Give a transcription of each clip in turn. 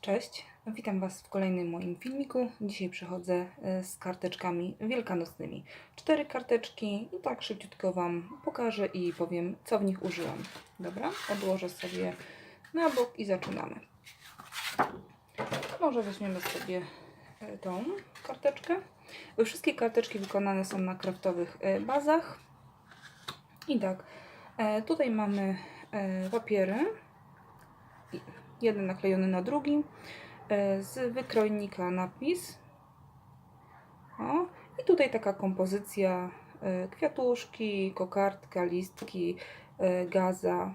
Cześć, witam Was w kolejnym moim filmiku. Dzisiaj przychodzę e, z karteczkami wielkanocnymi. Cztery karteczki i tak szybciutko Wam pokażę i powiem, co w nich użyłam. Dobra, odłożę sobie na bok i zaczynamy. Może weźmiemy sobie e, tą karteczkę. Wszystkie karteczki wykonane są na kraftowych e, bazach. I tak, tutaj mamy papiery jeden naklejony na drugi, e, z wykrojnika napis. O, I tutaj taka kompozycja e, kwiatuszki, kokardka, listki, e, gaza.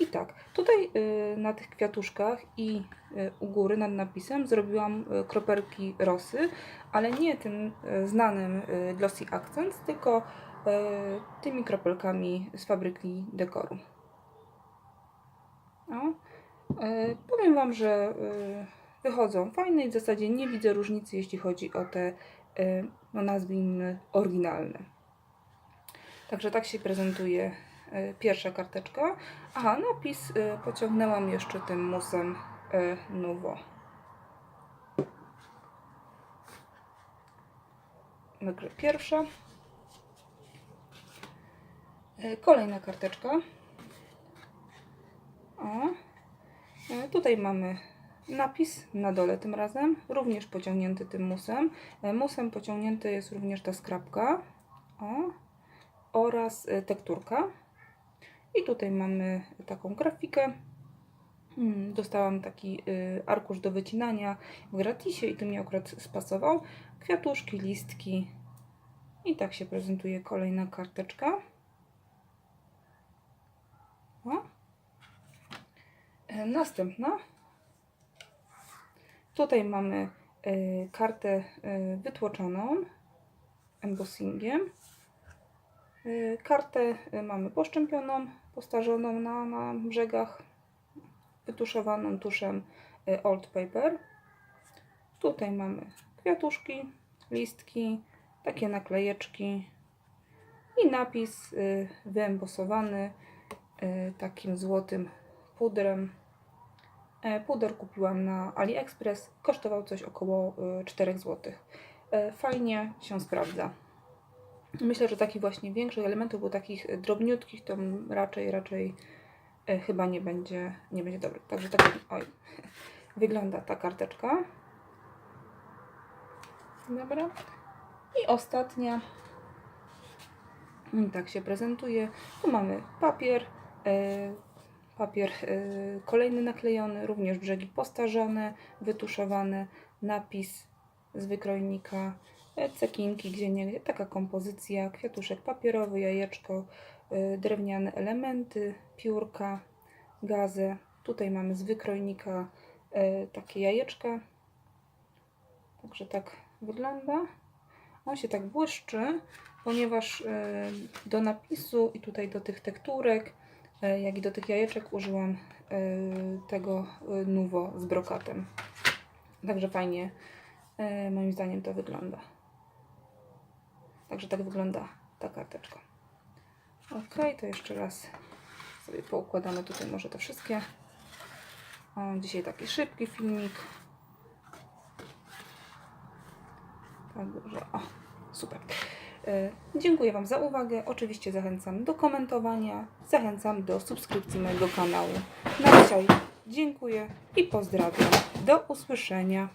I tak, tutaj na tych kwiatuszkach i u góry nad napisem zrobiłam kropelki rosy, ale nie tym znanym Glossy Accents, tylko tymi kropelkami z fabryki dekoru. O. E, Powiem Wam, że e, wychodzą fajne i w zasadzie nie widzę różnicy, jeśli chodzi o te, e, no nazwijmy, oryginalne. Także tak się prezentuje pierwsza karteczka. Aha, napis pociągnęłam jeszcze tym musem Nuvo. Także pierwsza. Kolejna karteczka. O. E, Tutaj mamy napis na dole tym razem, również pociągnięty tym musem. E, Musem pociągnięty jest również ta skrapka o, oraz e, tekturka. I tutaj mamy taką grafikę. Hmm, Dostałam taki y, arkusz do wycinania w gratisie i to mi akurat spasował. Kwiatuszki, listki. I tak się prezentuje kolejna karteczka. O. E, Następna. Tutaj mamy e, kartę e, wytłoczoną embossingiem. E, Kartę e, mamy poszczępioną, postarzoną na, na brzegach, wytuszowaną tuszem e, Old Paper. Tutaj mamy kwiatuszki, listki, takie naklejeczki i napis e, wyembosowany e, takim złotym pudrem. E, Puder kupiłam na AliExpress, kosztował coś około e, 4 zł. E, Fajnie się sprawdza. Myślę, że takich właśnie większych elementów, bo takich e, drobniutkich to raczej, raczej e, chyba nie będzie, nie będzie dobry. Także tak oj, wygląda ta karteczka. Dobra. I ostatnia. I tak się prezentuje. Tu mamy papier, e, papier y, kolejny naklejony, również brzegi postarzone, wytuszowane, napis z wykrojnika, e, cekinki, gdzie nie, taka kompozycja, kwiatuszek papierowy, jajeczko, y, drewniane elementy, piórka, gazę. Tutaj mamy z wykrojnika e, takie jajeczka. Także tak wygląda. On się tak błyszczy, ponieważ e, do napisu i tutaj do tych tekturek jak i do tych jajeczek użyłam e, tego e, Nuvo z brokatem. Także fajnie e, moim zdaniem to wygląda. Także tak wygląda ta karteczka. Ok, to jeszcze raz sobie poukładamy tutaj może te wszystkie. O, dzisiaj taki szybki filmik. Także o, super. E, Dziękuję Wam za uwagę. Oczywiście zachęcam do komentowania, zachęcam do subskrypcji mojego kanału. Na dzisiaj dziękuję i pozdrawiam. Do usłyszenia.